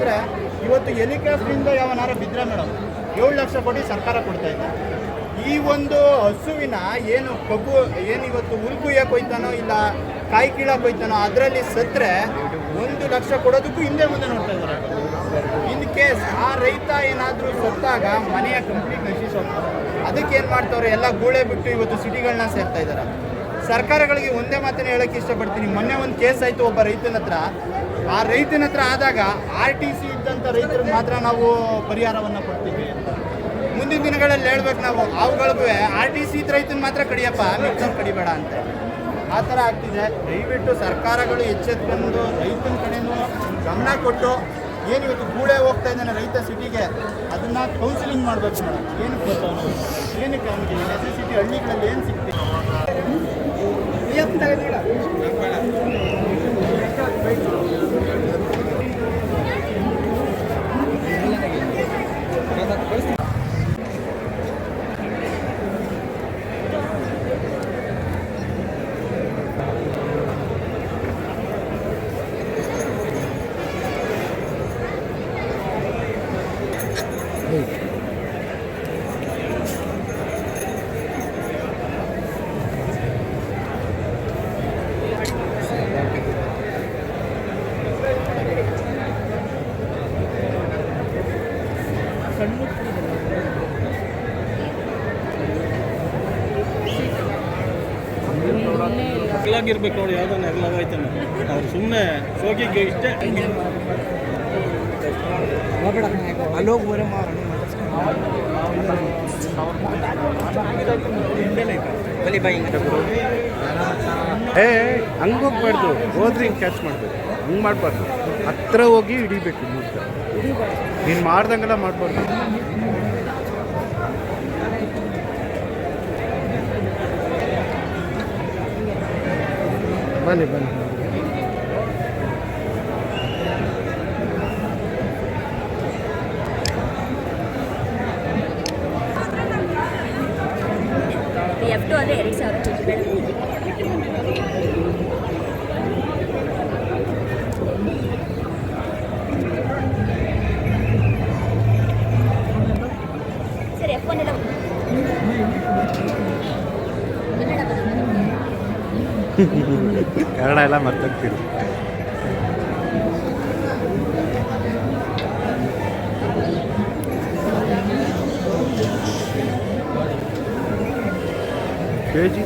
ಅಂದರೆ ಇವತ್ತು ಹೆಲಿಕಾಪ್ಟ್ರಿಂದ ಯಾವನಾರ ಬಿದ್ದರೆ ಮೇಡಮ್, ಏಳು ಲಕ್ಷ ಕೋಟಿ ಸರ್ಕಾರ ಕೊಡ್ತಾ ಇದೆ. ಈ ಒಂದು ಹಸುವಿನ ಏನು ಕಬ್ಬು ಏನು ಇವತ್ತು ಹುಲ್ಕುಯ್ಯಕ್ಕೆ ಹೋಯ್ತಾನೋ ಇಲ್ಲ ಕಾಯಿ ಕೀಳಕ್ಕೆ ಹೋಯ್ತಾನೋ ಅದರಲ್ಲಿ ಸತ್ತರೆ ಒಂದು ಲಕ್ಷ ಕೊಡೋದಕ್ಕೂ ಹಿಂದೆ ಮುಂದೆ ನೋಡ್ತಾ ಇದ್ದಾರೆ. ಇನ್ ಕೇಸ್ ಆ ರೈತ ಏನಾದರೂ ಸತ್ತಾಗ ಮನೆಯ ಕಂಪ್ಲೀಟ್ ನಶಿಸೋಗ್ತಾರೆ ಅದಕ್ಕೆ ಏನು ಮಾಡ್ತಾವ್ರೆ? ಎಲ್ಲ ಗೂಳೆ ಬಿಟ್ಟು ಇವತ್ತು ಸಿಟಿಗಳನ್ನ ಸೇರ್ತಾ ಇದ್ದಾರೆ. ಸರ್ಕಾರಗಳಿಗೆ ಒಂದೇ ಮಾತನ್ನ ಹೇಳಕ್ಕೆ ಇಷ್ಟಪಡ್ತೀನಿ. ಮೊನ್ನೆ ಒಂದು ಕೇಸ್ ಆಯಿತು ಒಬ್ಬ ರೈತನ ಹತ್ರ. ಆ ರೈತನ ಹತ್ರ ಆದಾಗ ಆರ್ ಟಿ ಸಿ ಇದ್ದಂಥ ರೈತರಿಗೆ ಮಾತ್ರ ನಾವು ಪರಿಹಾರವನ್ನು ಕೊಡ್ತೀವಿ. ಮುಂದಿನ ದಿನಗಳಲ್ಲಿ ಹೇಳ್ಬೇಕು ನಾವು ಅವುಗಳಿಗೂ ಆರ್ ಟಿ ಸಿ ಇದ್ದ ರೈತನ ಮಾತ್ರ ಕಡಿಯಪ್ಪ ಮಿಕ್ಸರ್ ಕಡಿಬೇಡ ಅಂತ. ಆ ಥರ ಆಗ್ತಿದೆ. ದಯವಿಟ್ಟು ಸರ್ಕಾರಗಳು ಎಚ್ಚೆತ್ಕೊಂಡು ರೈತನ ಕಡೆನೂ ಗಮನ ಕೊಟ್ಟು ಏನು ಇವತ್ತು ಗೂಡೆ ಹೋಗ್ತಾ ಇದ್ದಾನೆ ರೈತ ಸಿಟಿಗೆ, ಅದನ್ನ ಕೌನ್ಸಿಲಿಂಗ್ ಮಾಡಬೇಕು ಮೇಡಮ್. ಏನಕ್ಕೆ ಗೊತ್ತು ಏನಕ್ಕೆ ಅವನಿಗೆ? ನೆಸೆಸಿಟಿ ಹಳ್ಳಿಗಳಲ್ಲಿ ಏನು చెప్తాను ಅಗಲಾಗಿರ್ಬೇಕು ನೋಡಿ, ಯಾವುದನ್ನ ಹೋಯ್ತಾನೆ ಅವ್ರು ಸುಮ್ಮನೆ ಸೋಗಿಗೆ ಇಷ್ಟೇ ಅಲೋಕ್ ಬಾಯಿ ಏ ಹಂಗೆ ಹೋಗ್ಬಾರ್ದು. ಹೋದ್ರೆ ಹಿಂಗೆ ಕ್ಯಾಚ್ ಮಾಡಬೇಕು. ಹಂಗೆ ಮಾಡಬಾರ್ದು. ಹತ್ರ ಹೋಗಿ ಹಿಡಿಬೇಕು ಮುಗ್ದ ನೀನು ಮಾಡ್ದಂಗೆಲ್ಲ ಮಾಡಬಾರ್ದು. ಬನ್ನಿ ಬನ್ನಿ ಎಫ್ ಟು ಅಂದರೆ ಎರಡು ಸಾವಿರ ಕೆ ಜಿ ಬೇಡ ಸರಿ ಎಫ್ ಒನ್ ಎಲ್ಲ ಕನ್ನಡ ಬರುತ್ತೆ. ಕನ್ನಡ ಎಲ್ಲ ಮರ್ತೋಗ್ತೀರಿ ಕೆ ಜಿ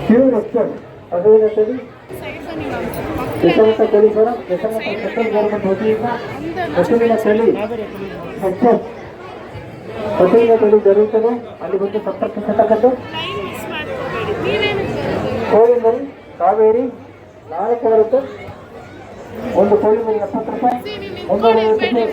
ಶಿವರಕ್ಷಣ್ ಅದೇನಂತೇಳಿ ದಶಮತ ಕೋಲೀಶ್ವರ ದಶಮತ ಸೆಂಟ್ರಲ್ ಗೌರ್ಮೆಂಟ್ ವತಿಯಿಂದ ಹಸುವಿನ ತಳಿ ಎಕ್ಸೆಸ್ ಹಸುವಿನ ತಳಿ ದೊರೆಯುತ್ತದೆ ಅಲ್ಲಿ ಬಂದು ಸಂಪರ್ಕಿಸತಕ್ಕದ್ದು ಕೋಳಿ ಮರಿ ಕಾವೇರಿ ನಾಲ್ಕು ಬರುತ್ತೆ ಒಂದು ಕೋಳಿ ಮರಿ ಎಪ್ಪತ್ತು ರೂಪಾಯಿ ಒಂದೂವರೆ ಐವತ್ತು ರೂಪಾಯಿ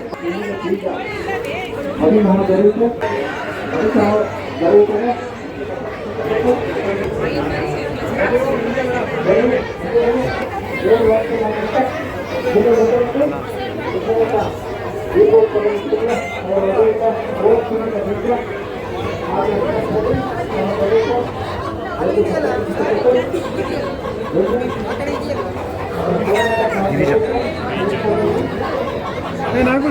ಬೀಜ ಮರಿ ನಾವು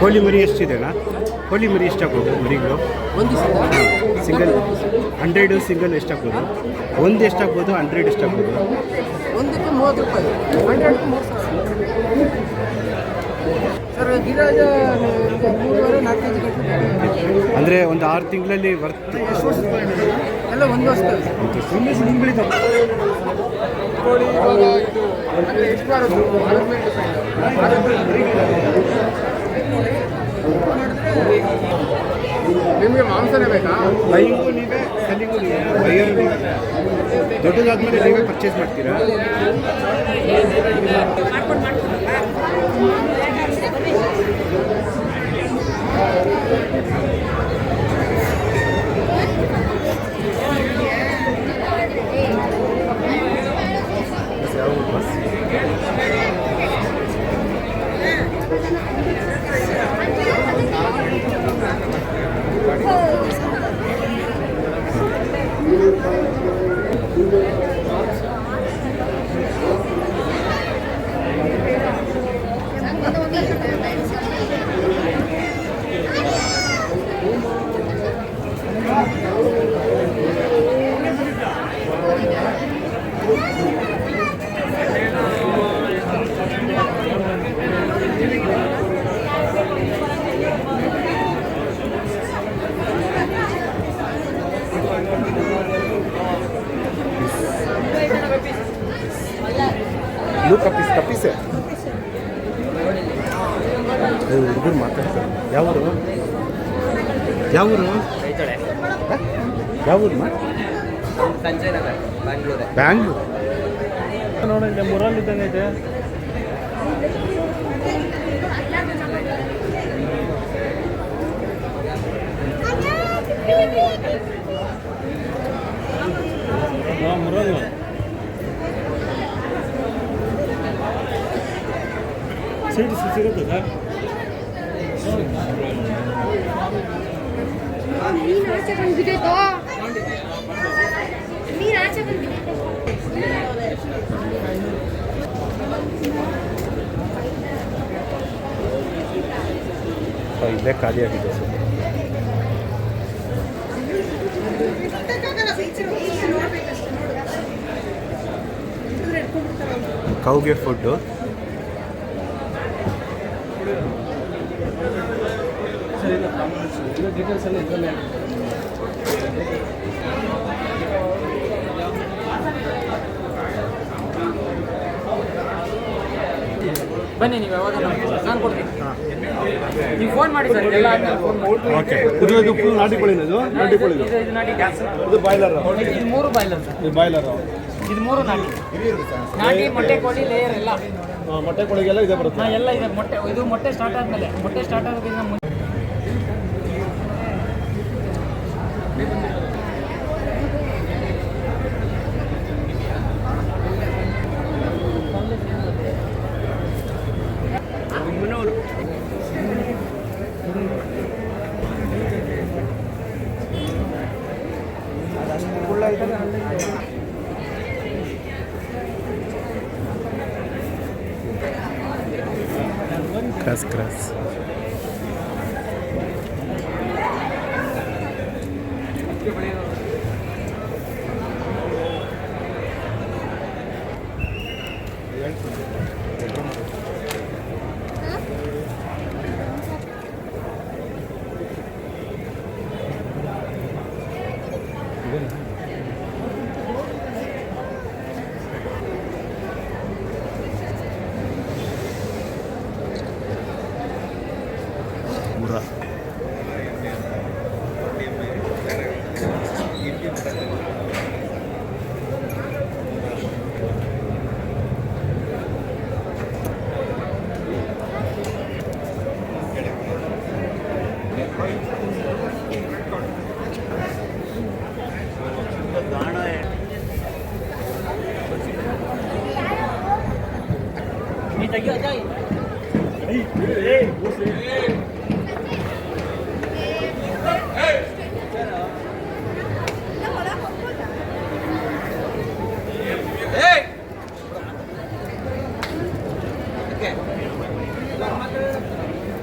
ಕೋಳಿ ಮರಿ ಎಷ್ಟಿದೆಣ್ಣ? ಕೋಳಿ ಮರಿ ಎಷ್ಟಾಗ್ಬೋದು ಮರಿಗಳು? ಒಂದು ಸಿಂಗಲ್ ಹಂಡ್ರೆಡು ಸಿಂಗಲ್ ಎಷ್ಟಾಗ್ಬೋದು? ಒಂದು ಎಷ್ಟಾಗ್ಬೋದು ಹಂಡ್ರೆಡ್ ಎಷ್ಟಾಗ್ಬೋದು? ಒಂದಕ್ಕೆ ಮೂವತ್ತು ರೂಪಾಯಿ. ಹಂಡ್ರೆಡ್ ಮೂರು ಸಾವಿರ. ಸರ್ ಗಿರಾಜ ಮೂರುವರೆ ನಾಲ್ಕು ಕೆ ಜಿ ಅಂದರೆ ಒಂದು ಆರು ತಿಂಗಳಲ್ಲಿ ವರ್ತ್ ಎಲ್ಲ ಒಂದು ವರ್ಷ ಕೋಳಿ ಇವಾಗ ಇದು ಅಂದರೆ ಎಷ್ಟು ಬರೋದು ಅದ್ರ ಮೇಲೆ ನಿಮಗೆ ಮಾಂಸನೇ ಬೇಕಾ? ಬೈಯಿಂಗು ನೀವೇ ಸೆಲ್ಲಿಂಗು ನೀವೇ ಬೈಯೋರು ನೀವೇ ದೊಡ್ಡದಾದ್ಮೇಲೆ ನೀವೇ ಪರ್ಚೇಸ್ ಮಾಡ್ತೀರಾ ಮಾಡ್ಕೊಂಡು ಮಾಡ್ಕೊಂಡು ಬ್ಲೂ ಕಪ್ಪಿಸ್ ಕಪ್ಪಿಸೆ ಹುಡುಗರು ಮಾತಾಡ್ತಾರೆ 成立させるんだな。Mira, acaban gede toh. Mira, acaban gede toh. Oh, ini kali ya kita sih. Kita kan kalau bicara ini, kita kan kalau bicara ini, kita kan kalau bicara ini, ಎಲ್ಲ food. ಬನ್ನಿ ನೀವು ಯಾವಾಗ ನಾನು ಕೊಡ್ತೀನಿ. ನೀವು phone ಮಾಡಿ sir ಎಲ್ಲ phone ಮಾಡಿ. ಓಕೆ ಇದು ಇದು ಫುಲ್ ನಾಟಿ ಕೋಳಿನ ಇದು? ನಾಟಿ ಕೋಳಿ ಇದು ಇದು ನಾಟಿ ಗ್ಯಾಸ್. ಇದು ಬಾಯ್ಲರ್ ಇದು ಮೂರು ಬಾಯ್ಲರ್ ಸರ್. ಇದು ಬಾಯ್ಲರ್ ಇದು ಮೂರು ನಾಟಿ ನಾಟಿ ಮೊಟ್ಟೆ ಕೋಳಿ ಲೇಯರ್ ಎಲ್ಲ ಮೊಟ್ಟೆ ಕೋಳಿಗೆಲ್ಲ ಇದೆ ಬರುತ್ತೆ ಹಾ, ಎಲ್ಲ ಇದೆ ಮೊಟ್ಟೆ ಇದು ಮೊಟ್ಟೆ ಸ್ಟಾರ್ಟ್ ಆದ್ಮೇಲೆ ಮೊಟ್ಟೆ ಸ್ಟಾರ್ಟ್ ಆಗೋದ್ರಿಂದ ಮುಂಚೆ ಕ್ರಾಸ್ máscaras. ಪೂರ ರಿಸೀವ್ ಮಾಡೋರು ಯಾರು ಇದನ್ನಲ್ಲಿ ಫೋನು ಸರ್ ಹಂಡ್ರೆಡ್ ಪರ್ಸೆಂಟ್ ತಗೊಳ್ಳಿ ಸರ್ ಟ್ವೆಂಟಿ ಫೋರ್ ಮಾಡಿ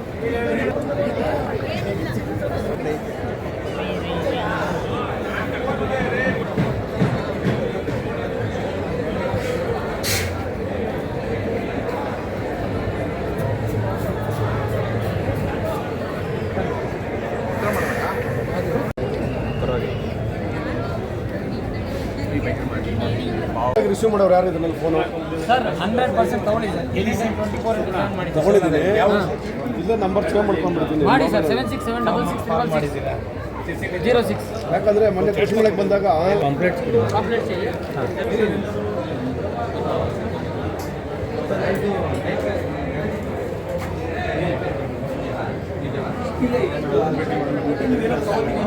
ತಗೊಂಡಿದ್ದೀನಿ ಇಲ್ಲೇ ನಂಬರ್ ಸೇವ್ ಮಾಡ್ಕೊಂಡ್ಬಿಡ್ತೀನಿ ರಿಸೀವ್ ಮಾಡೋರು ಯಾರು ಇದ್ರ ಮೇಲೆ ಫೋನು ತಗೊಂಡಿದ್ದೀನಿ ಇಲ್ಲ ನಂಬರ್ ಸೇವ್ ಮಾಡ್ಕೊಂಡ್ಬಿಡ್ತೀನಿ ಯಾಕಂದ್ರೆ ಮೊನ್ನೆ ಕೃಷಿ ಒಳಗೆ ಬಂದಾಗ ಕಂಪ್ಲೇಂಟ್ಸ್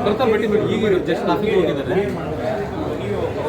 ಬರ್ತಾ ಬಿಟ್ಟಿದ್ರು ಈಗ ಜಸ್ಟ್ ಆಫೀಸ್ ಹೋಗಿದ್ದಾರೆ.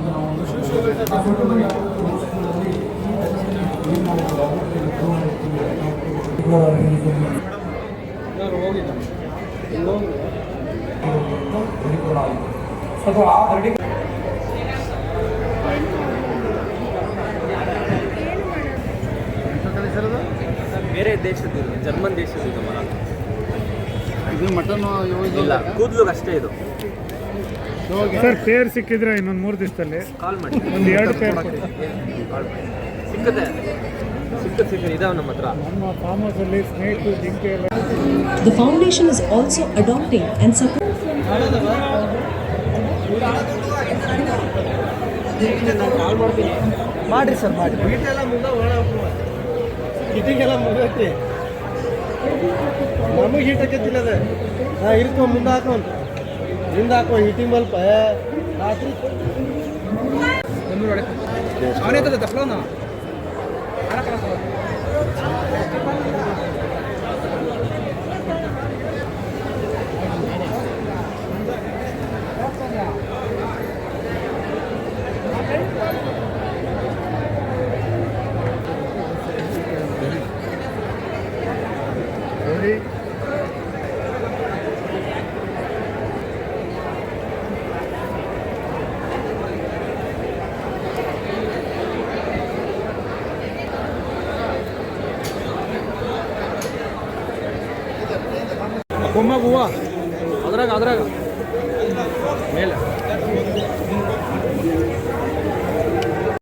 ಆ ಬೇರೆ ದೇಶದ್ದು ಜರ್ಮನ್ ದೇಶದ್ದು ಇದು ಮರ ಇದು ಮಟನ್ ಇಲ್ಲ ಕೂದಲು ಅಷ್ಟೇ ಇದು. ಸರ್ ಪೇರ್ ಸಿಕ್ಕಿದ್ರೆ ಇನ್ನೊಂದು ಮೂರು ದಿವಸದಲ್ಲಿ. ಕಾಲ್ ಮಾಡಿ. ಒಂದು ಎರಡು ಪೇರ್ ಕೊಡಿ. ಕಾಲ್ ಮಾಡಿ. ಸಿಕ್ಕತ್ತೆ. ಇದಾವೆ ನಮ್ಮ ಹತ್ರ. ನಮ್ಮ ಫಾರ್ಮ್ ಹೌಸಲ್ಲಿ ಸ್ನೇಕು ಜಿಂಕೆ ಎಲ್ಲ. The foundation is also adopting and supporting ಮಾಡ್ರಿ ಸರ್ ಮಾಡಿ ಹಿಟ್ಟಿಗೆಲ್ಲ ಮುಗೈತಿ ನಮಗೆ ನಾ ಇರ್ಕೊ ಮುಂದೆ ಹಾಕೋನ್ ಹಿಂದೆ ಹಾಕುವ ಹಿಟಿಂಗ್ ಬಲ್ಪ ರಾತ್ರಿ ಅವನೇ ತದ